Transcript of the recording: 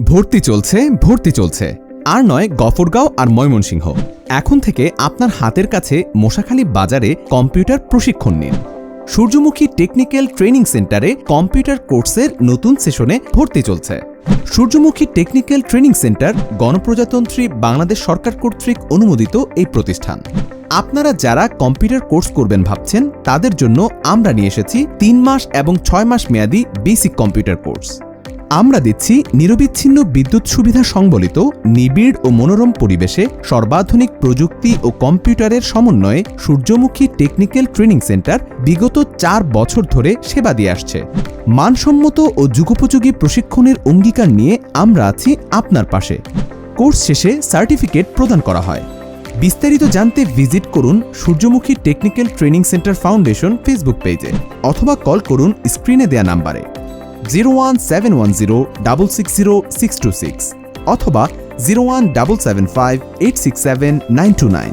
ভর্তি চলছে ভর্তি চলছে। আর নয়, গফরগাঁও আর ময়মনসিংহ। এখন থেকে আপনার হাতের কাছে মশাখালী বাজারে কম্পিউটার প্রশিক্ষণ নিন। সূর্যমুখী টেকনিক্যাল ট্রেনিং সেন্টারে কম্পিউটার কোর্সের নতুন সেশনে ভর্তি চলছে। সূর্যমুখী টেকনিক্যাল ট্রেনিং সেন্টার গণপ্রজাতন্ত্রী বাংলাদেশ সরকার কর্তৃক অনুমোদিত এই প্রতিষ্ঠান। আপনারা যারা কম্পিউটার কোর্স করবেন ভাবছেন, তাদের জন্য আমরা নিয়ে এসেছি তিন মাস এবং ছয় মাস মেয়াদী বেসিক কম্পিউটার কোর্স। আমরা দিচ্ছি নিরবিচ্ছিন্ন বিদ্যুৎ সুবিধা সংবলিত নিবিড় ও মনোরম পরিবেশে সর্বাধুনিক প্রযুক্তি ও কম্পিউটারের সমন্বয়ে সূর্যমুখী টেকনিক্যাল ট্রেনিং সেন্টার বিগত চার বছর ধরে সেবা দিয়ে আসছে। মানসম্মত ও যুগোপযোগী প্রশিক্ষণের অঙ্গীকার নিয়ে আমরা আছি আপনার পাশে। কোর্স শেষে সার্টিফিকেট প্রদান করা হয়। বিস্তারিত জানতে ভিজিট করুন Suryamukhi technical training centre foundation Facebook পেজে অথবা কল করুন স্ক্রিনে দেয়া নাম্বারে। Zero one seven one zero double six zero six two six অথবা zero one double seven five eight six seven nine two nine